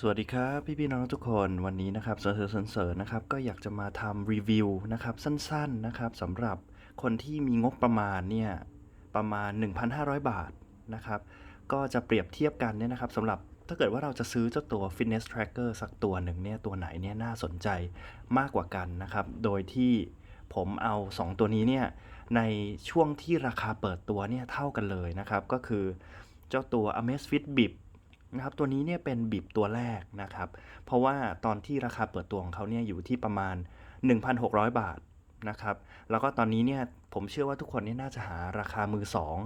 สวัสดีครับพี่พี่น้องทุกคนวันนี้นะครับเสริญเสริญนะครับก็อยากจะมาทำรีวิวนะครับสั้นๆนะครับสำหรับคนที่มีงบประมาณเนี่ยประมาณ 1,500 บาทนะครับก็จะเปรียบเทียบกันเนี่ยนะครับสำหรับถ้าเกิดว่าเราจะซื้อเจ้าตัว fitness tracker สักตัวหนึ่งเนี่ยตัวไหนเนี่ยน่าสนใจมากกว่ากันนะครับโดยที่ผมเอา 2 ตัวนี้เนี่ยในช่วงที่ราคาเปิดตัวเนี่ยเท่ากันเลยนะครับก็คือเจ้าตัว Amazfit Bip นะครับตัวนี้เนี่ยเป็นบิบตัวแรกนะครับ เพราะว่าตอนที่ราคาเปิดตัวของเขาเนี่ยอยู่ที่ประมาณ 1,600 บาทนะครับ แล้วก็ตอนนี้เนี่ยผมเชื่อว่าทุกคนนี่น่าจะหาราคามือสอง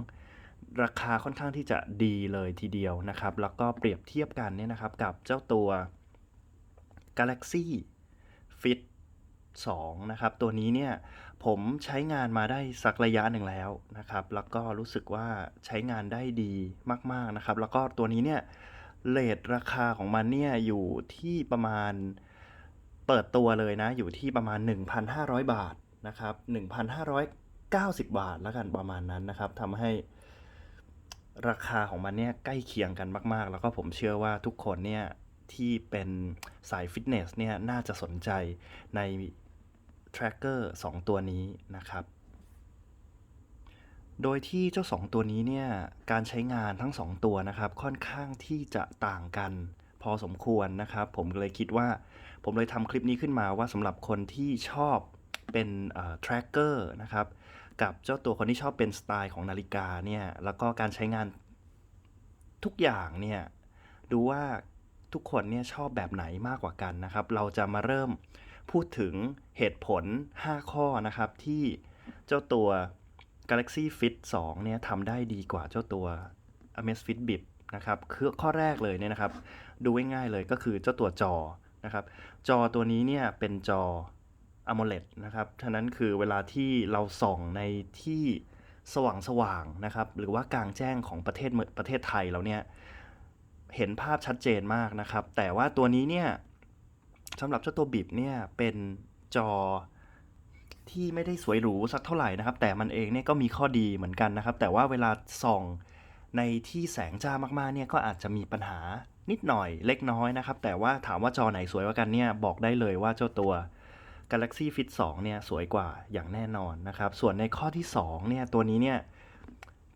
ราคาค่อนข้างที่จะดีเลยทีเดียวนะครับ แล้วก็เปรียบเทียบกันเนี่ยนะครับกับเจ้าตัว Galaxy Fit 2นะครับ ตัวนี้เนี่ยผมใช้งานมาได้สักระยะหนึ่งแล้วนะครับ แล้วก็รู้สึกว่าใช้งานได้ดีมาก ๆนะครับ แล้วก็ตัวนี้เนี่ย เลทราคาของมันเนี่ยอยู่ที่ประมาณเปิดตัวเลยนะ อยู่ที่ประมาณ 1,500 บาทนะครับ 1,590 บาทแล้วกันประมาณนั้นนะครับทำให้ราคาของมันเนี่ยใกล้เคียงกันมาก ๆ แล้วก็ผมเชื่อว่าทุกคนเนี่ยที่เป็นสายฟิตเนสเนี่ยน่าจะสนใจใน tracker 2 ตัวนี้นะครับ โดยที่เจ้า 2 ตัวนี้เนี่ยการใช้งานทั้ง 2 ตัวนะครับ ค่อนข้างที่จะต่างกัน พอสมควรนะครับ ผมเลยคิดว่า ผมเลยทำคลิปนี้ขึ้นมาว่าสำหรับคนที่ชอบเป็นเอ่อ tracker นะครับ กับเจ้าตัวคนที่ชอบเป็นสไตล์ของนาฬิกาเนี่ยแล้วก็การใช้งานทุกอย่างเนี่ยดูว่าทุกคนเนี่ยชอบแบบไหนมากกว่ากันนะครับ เราจะมาเริ่มพูดถึงเหตุผล 5 ข้อนะครับที่เจ้าตัว Galaxy Fit 2เนี่ยทำได้ดีกว่าเจ้าตัว Amazfit Bip นะครับคือข้อแรกเลยเนี่ยนะครับ ดูง่ายๆเลยก็คือเจ้าตัวจอนะครับ จอตัวนี้เนี่ยเป็นจอ AMOLED นะครับ ฉะนั้นคือเวลาที่เราส่องในที่สว่างๆนะครับ หรือว่ากลางแจ้งของประเทศเมืองประเทศไทยเราเนี่ย เห็นภาพชัดเจนมากนะครับ แต่ว่าตัวนี้เนี่ยสำหรับเจ้าตัวบิบเนี่ยเป็นจอ ที่ไม่ได้สวยหรูสักเท่าไหร่นะครับ แต่มันเองเนี่ยก็มีข้อดีเหมือนกันนะครับ แต่ว่าเวลาส่องในที่แสงจ้ามากๆเนี่ยก็อาจจะมีปัญหานิดหน่อยเล็กน้อยนะครับ แต่ว่าถามว่าจอไหนสวยกว่ากันเนี่ยบอกได้เลยว่าเจ้าตัว Galaxy Fit 2เนี่ยสวยกว่าอย่างแน่นอนนะครับ ส่วนในข้อที่2เนี่ยตัวนี้เนี่ย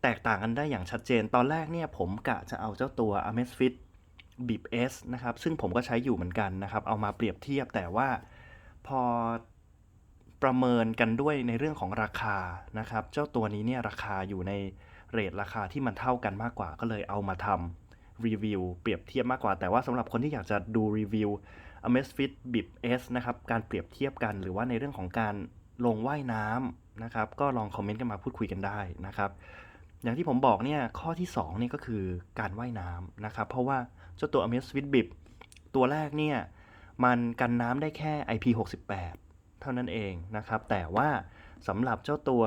แตกต่างกันได้อย่างชัดเจน ตอนแรกเนี่ยผมกะจะเอาเจ้าตัว Amazfit Bip S นะครับ ซึ่งผมก็ใช้อยู่เหมือนกันนะครับ เอามาเปรียบเทียบแต่ว่าพอ ประเมินกันด้วยในเรื่องของราคานะครับ เจ้าตัวนี้เนี่ยราคาอยู่ในเรทราคาที่มันเท่ากันมากกว่าก็เลยเอามาทำรีวิวเปรียบเทียบมากกว่า แต่ว่าสำหรับคนที่อยากจะดูรีวิว Amazfit Bip S นะครับ การเปรียบเทียบกันหรือว่าในเรื่องของการลงว่ายน้ำนะครับ ก็ลองคอมเมนต์กันมาพูดคุยกันได้นะครับ อย่างที่ผมบอกเนี่ยข้อที่2เนี่ยก็คือการว่ายน้ำนะครับ เพราะว่าเจ้าตัว Amazfit Bip ตัวแรกเนี่ยมันกันน้ำได้แค่ IP68 เท่านั้นเองนะครับ แต่ว่าสำหรับเจ้าตัว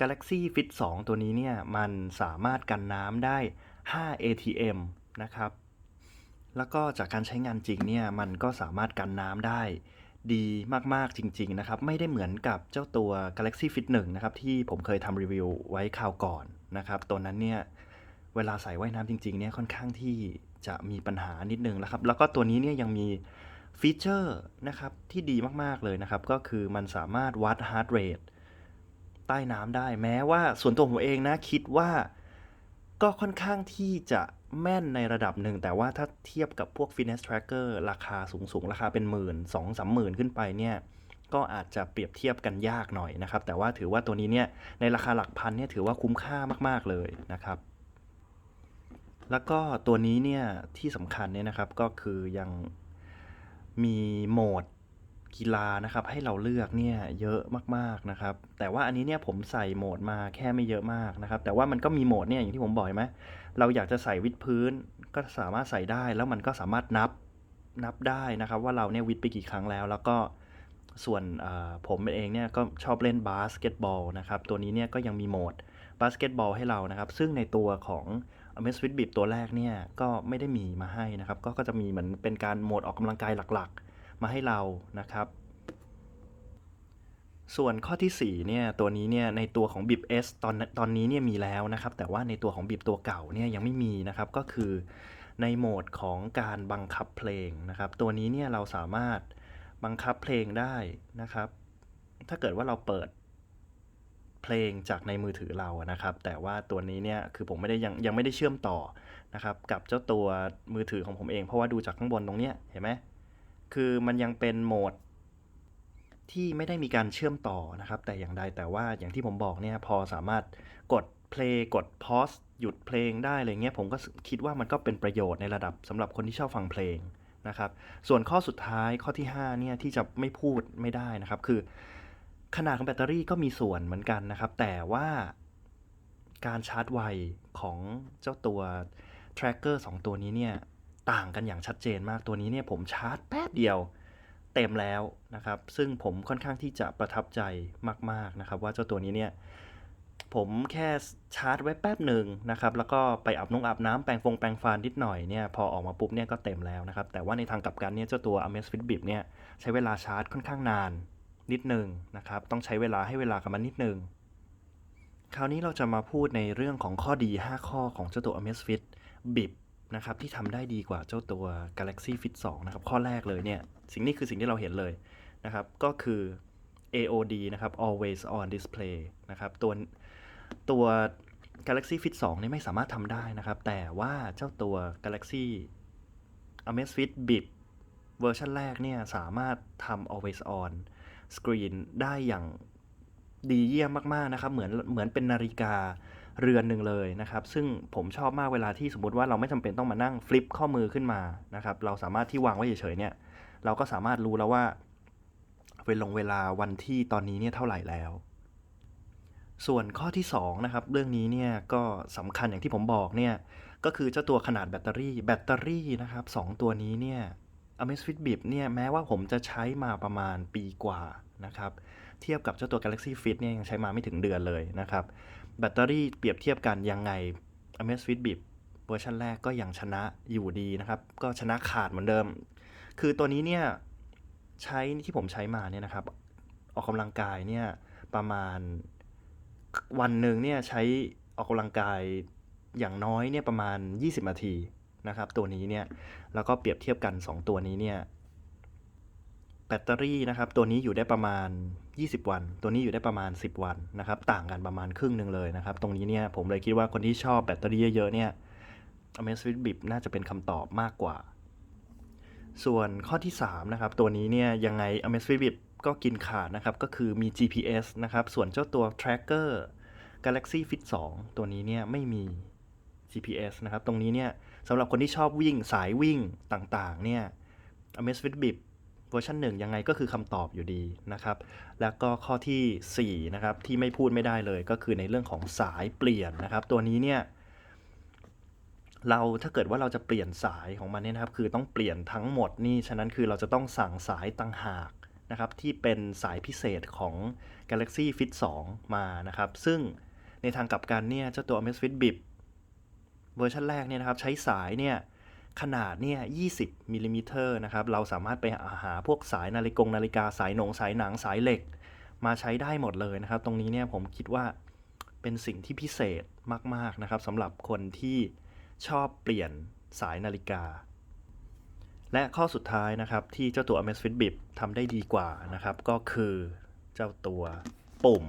Galaxy Fit 2 ตัวนี้เนี่ย มันสามารถกันน้ำได้ 5 ATM นะครับ แล้วก็จากการใช้งานจริงเนี่ย มันก็สามารถกันน้ำได้ดีมาก ๆ จริง ๆ นะครับ ไม่ได้เหมือนกับเจ้าตัว Galaxy Fit 1 นะครับ ที่ผมเคยทำรีวิวไว้คราวก่อนนะครับ ตัวนั้นเนี่ย เวลาใส่ว่ายน้ำจริง ๆ เนี่ย ค่อนข้างที่จะมีปัญหานิดนึงนะครับ แล้วก็ตัวนี้เนี่ยยังมี ฟีเจอร์นะครับที่ดีมาก ๆ เลยนะครับ ก็คือมันสามารถวัด heart rate ใต้น้ำได้แม้ว่าส่วนตัวผมเองนะ คิดว่าก็ค่อนข้างที่จะแม่นในระดับหนึ่ง แต่ว่าถ้าเทียบกับพวก fitness tracker ราคาสูง ๆ ราคาเป็นหมื่นสองสามหมื่นขึ้นไปเนี่ยก็อาจจะเปรียบเทียบกันยากหน่อยนะครับ แต่ว่าถือว่าตัวนี้เนี่ยในราคาหลักพันเนี่ยถือว่าคุ้มค่ามาก ๆ เลยนะครับ แล้วก็ตัวนี้เนี่ยที่สำคัญเนี่ยนะครับก็คือยัง มีโหมดกีฬานะครับ ให้เราเลือกเนี่ยเยอะมากๆนะครับ แต่ว่าอันนี้เนี่ยผมใส่โหมดมาแค่ไม่เยอะมากนะครับ แต่ว่ามันก็มีโหมดเนี่ยอย่างที่ผมบอกไหมเราอยากจะใส่วิดพื้นก็สามารถใส่ได้แล้วมันก็สามารถนับนับได้นะครับ ว่าเราเนี่ยวิดไปกี่ครั้งแล้ว แล้วก็ส่วนผมเองเนี่ยก็ชอบเล่นบาสเกตบอลนะครับ ตัวนี้เนี่ยก็ยังมีโหมดบาสเกตบอลให้เรานะครับ ซึ่งในตัวของ Amazfit Bip ตัวแรกเนี่ยก็ไม่ได้มีมาให้นะครับ ก็ก็จะมีเหมือนเป็นการโหมดออกกำลังกายหลักๆ มาให้เรานะครับ ส่วนข้อที่4เนี่ยตัวนี้เนี่ยในตัวของ Bip S ตอนตอนนี้เนี่ยมีแล้วนะครับ แต่ว่าในตัวของ Bip ตัวเก่าเนี่ยยังไม่มีนะครับก็คือในโหมดของการบังคับเพลงนะครับ ตัวนี้เนี่ยเราสามารถบังคับเพลงได้นะครับ ถ้าเกิดว่าเราเปิด เพลงจากในมือถือเราอะนะครับ แต่ว่าตัวนี้เนี่ยคือผมไม่ได้ยังยังไม่ได้เชื่อมต่อนะครับ กับเจ้าตัวมือถือของผมเอง เพราะว่าดูจากข้างบนตรงเนี้ยเห็นไหมคือมันยังเป็นโหมดที่ไม่ได้มีการเชื่อมต่อนะครับ แต่อย่างใดแต่ว่าอย่างที่ผมบอกเนี่ยพอสามารถกดเพลงกดพอสหยุดเพลงได้อะไรเงี้ยผมก็คิดว่ามันก็เป็นประโยชน์ในระดับสำหรับคนที่ชอบฟังเพลงนะครับ ส่วนข้อสุดท้ายข้อที่5เนี่ยที่จะไม่พูดไม่ได้นะครับ คือ ขนาดของแบตเตอรี่ก็มีส่วนเหมือนกันนะครับ แต่ว่าการชาร์จไวของเจ้าตัว tracker 2 ตัวนี้เนี่ย ต่างกันอย่างชัดเจนมากตัวนี้เนี่ยผมชาร์จแป๊บเดียวเต็มแล้วนะครับ ซึ่งผมค่อนข้างที่จะประทับใจมาก ๆ นะครับ ว่าเจ้าตัวนี้เนี่ย ผมแค่ชาร์จไว้แป๊บหนึ่งนะครับ แล้วก็ไปอาบน้องอาบน้ำแปรงฟงแปรงฟันนิดหน่อยเนี่ย พอออกมาปุ๊บเนี่ยก็เต็มแล้วนะครับ แต่ว่าในทางกลับกันเนี่ยเจ้าตัว Amazfit Bip เนี่ยใช้เวลาชาร์จค่อนข้างนาน นิดหนึ่งนะครับ ต้องใช้เวลาให้เวลากับมันนิดหนึ่งคราวนี้เราจะมาพูดในเรื่องของข้อดี 5 ข้อของเจ้าตัว Amazfit Bip นะครับที่ทำได้ดีกว่าเจ้าตัว Galaxy Fit 2 นะครับ ข้อแรกเลยเนี่ย สิ่งนี้คือสิ่งที่เราเห็นเลยนะครับ ก็คือ AOD นะครับ Always On Display นะครับ ตัวตัว Galaxy Fit 2 นี่ไม่สามารถทำได้นะครับ แต่ว่าเจ้าตัว Galaxy Amazfit Bip เวอร์ชันแรกเนี่ยสามารถทำ Always On Screen ได้อย่างดีเยี่ยมมากๆนะครับเหมือนเหมือนเป็นนาฬิกาเรือนหนึ่งเลยนะครับ ซึ่งผมชอบมากเวลาที่สมมติว่าเราไม่จำเป็นต้องมานั่งฟลิปข้อมือขึ้นมานะครับ เราสามารถที่วางไว้เฉยๆเนี่ย เราก็สามารถรู้แล้วว่าเวลงเวลาวันที่ตอนนี้เนี่ยเท่าไหร่แล้ว ส่วนข้อที่2นะครับเรื่องนี้เนี่ยก็สำคัญอย่างที่ผมบอกเนี่ยก็คือเจ้าตัวขนาดแบตเตอรี่แบตเตอรี่นะครับสองตัวนี้เนี่ย Amazfit Bip เนี่ยแม้ว่าผมจะใช้มาประมาณปีกว่านะครับ เทียบกับเจ้าตัว Galaxy Fit เนี่ยยังใช้มาไม่ถึงเดือนเลยนะครับ แบตเตอรี่เปรียบเทียบกันยังไง Amazfit Bip เวอร์ชันแรกก็ยังชนะอยู่ดีนะครับ ก็ชนะขาดเหมือนเดิม คือตัวนี้เนี่ยใช้ที่ผมใช้มาเนี่ยนะครับ ออกกำลังกายเนี่ยประมาณวันหนึ่งเนี่ยใช้ออกกำลังกายอย่างน้อยเนี่ยประมาณ 20 นาที นะครับตัวนี้เนี่ยแล้วก็เปรียบเทียบกัน 2 ตัวนี้เนี่ยแบตเตอรี่นะครับตัวนี้อยู่ได้ประมาณ 20 วัน ตัวนี้อยู่ได้ประมาณ 10 วันนะครับต่างกันประมาณครึ่งหนึ่งเลยนะครับตรงนี้เนี่ยผมเลยคิดว่าคนที่ชอบแบตเตอรี่เยอะๆเนี่ย Amazfit Bip น่าจะเป็นคำตอบมากกว่า ส่วนข้อที่ 3 นะครับ ตัวนี้เนี่ยยังไง Amazfit Bip ก็กินขาดนะครับ ก็คือมี GPS นะครับ ส่วนเจ้าตัว Tracker Galaxy Fit 2 ตัวนี้เนี่ยไม่มี GPS นะครับ ตรงนี้เนี่ย สำหรับคนที่ชอบวิ่งสายวิ่งต่างๆเนี่ย Amazfit Bip เวอร์ชันหนึ่งยังไงก็คือคำตอบอยู่ดีนะครับ แล้วก็ข้อทีสี่4นะครับที่ไม่พูดไม่ได้เลยก็คือในเรื่องของสายเปลี่ยนนะครับ ตัวนี้เนี่ยเราถ้าเกิดว่าเราจะเปลี่ยนสายของมันเนี่ยนะครับ คือต้องเปลี่ยนทั้งหมดนี่ฉะนั้นคือเราจะต้องสั่งสายต่างหากนะครับที่เป็นสายพิเศษของ Galaxy Fit 2 มานะครับ ซึ่งในทางกลับกันเนี่ยเจ้าตัว Amazfit Bip เวอร์ชันแรกเนี่ยนะครับใช้สายเนี่ยขนาดเนี่ย20มิลลิมิเตอร์นะครับ เราสามารถไปหาพวกสายนาฬิกงนาฬิกาสายหนงสายหนังสายเหล็ก มาใช้ได้หมดเลยนะครับ ตรงนี้เนี่ยผมคิดว่าเป็นสิ่งที่พิเศษมาก ๆ นะครับสำหรับคนที่ชอบเปลี่ยนสายนาฬิกา และข้อสุดท้ายนะครับ ที่เจ้าตัว Amazfit Bip ทำได้ดีกว่านะครับ ก็คือเจ้าตัวปุ่ม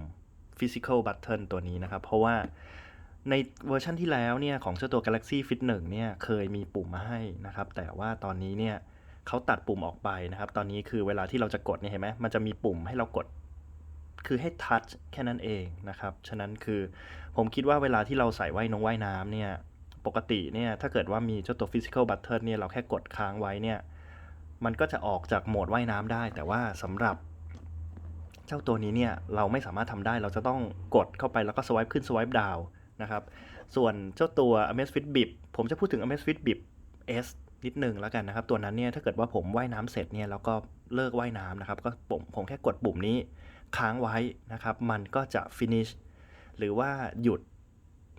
Physical Button ตัวนี้นะครับ เพราะว่า ในเวอร์ชันที่แล้วเนี่ยของเจ้าตัว Galaxy Fit 1เนี่ยเคยมีปุ่มมาให้นะครับ แต่ว่าตอนนี้เนี่ยเขาตัดปุ่มออกไปนะครับ ตอนนี้คือเวลาที่เราจะกดเนี่ยเห็นไหมมันจะมีปุ่มให้เรากด คือให้ทัชแค่นั้นเองนะครับ ฉะนั้นคือผมคิดว่าเวลาที่เราใส่ว่ายนงว่ายน้ำเนี่ยปกติเนี่ยถ้าเกิดว่ามีเจ้าตัว physical button เนี่ยเราแค่กดค้างไว้เนี่ยมันก็จะออกจากโหมดว่ายน้ำได้ แต่ว่าสำหรับเจ้าตัวนี้เนี่ยเราไม่สามารถทำได้เราจะต้องกดเข้าไปแล้วก็ swipe ขึ้น swipe down นะครับ ส่วนเจ้าตัว Amazfit Bip ผมจะพูดถึง Amazfit Bip S นิดนึงแล้วกันนะครับ ตัวนั้นเนี่ยถ้าเกิดว่าผมว่ายน้ำเสร็จเนี่ยแล้วก็เลิกว่ายน้ำนะครับ ก็ผมผมแค่กดปุ่มนี้ค้างไว้นะครับ มันก็จะ finish หรือว่าหยุด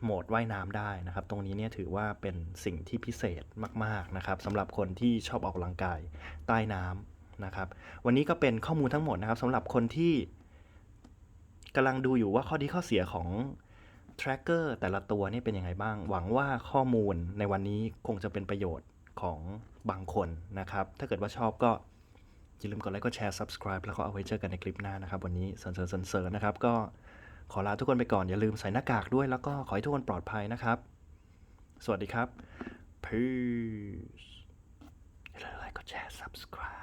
โหมดว่ายน้ำได้นะครับ ตรงนี้เนี่ยถือว่าเป็นสิ่งที่พิเศษมากๆนะครับสำหรับคนที่ชอบออกกำลังกายใต้น้ำนะครับ วันนี้ก็เป็นข้อมูลทั้งหมดนะครับสำหรับคนที่กำลังดูอยู่ว่าข้อดีข้อเสียของ tracker แต่ละตัวนี่เป็นยังไงบ้าง หวังว่าข้อมูลในวันนี้คงจะเป็นประโยชน์ของบางคนนะครับ ถ้าเกิดว่าชอบก็อย่าลืมกดไลค์กดแชร์ subscribe แล้วก็เอาไว้เจอกันในคลิปหน้านะครับ วันนี้เสริญเสริญเสริญนะครับ ก็ขอลาทุกคนไปก่อนอย่าลืมใส่หน้ากากด้วย แล้วก็ขอให้ทุกคนปลอดภัยนะครับ สวัสดีครับ peace อย่าลืมไลค์กดแชร์ subscribe